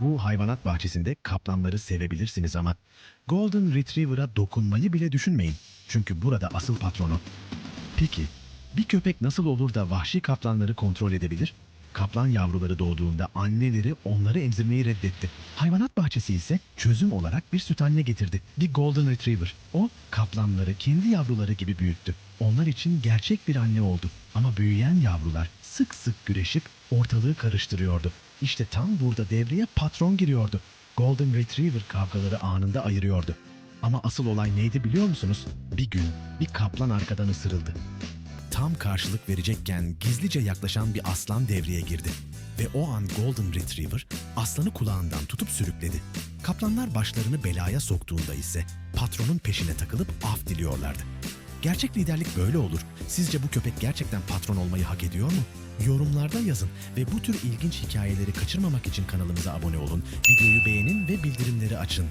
Bu hayvanat bahçesinde kaplanları sevebilirsiniz ama Golden Retriever'a dokunmayı bile düşünmeyin. Çünkü burada asıl patronu. Peki, bir köpek nasıl olur da vahşi kaplanları kontrol edebilir? Kaplan yavruları doğduğunda anneleri onları emzirmeyi reddetti. Hayvanat bahçesi ise çözüm olarak bir süt anne getirdi. Bir Golden Retriever. O kaplanları kendi yavruları gibi büyüttü. Onlar için gerçek bir anne oldu. Ama büyüyen yavrular sık sık güreşip ortalığı karıştırıyordu. İşte tam burada devreye patron giriyordu. Golden Retriever kavgaları anında ayırıyordu. Ama asıl olay neydi biliyor musunuz? Bir gün bir kaplan arkadan ısırıldı. Tam karşılık verecekken gizlice yaklaşan bir aslan devreye girdi. Ve o an Golden Retriever aslanı kulağından tutup sürükledi. Kaplanlar başlarını belaya soktuğunda ise patronun peşine takılıp af diliyorlardı. Gerçek liderlik böyle olur. Sizce bu köpek gerçekten patron olmayı hak ediyor mu? Yorumlarda yazın ve bu tür ilginç hikayeleri kaçırmamak için kanalımıza abone olun, videoyu beğenin ve bildirimleri açın.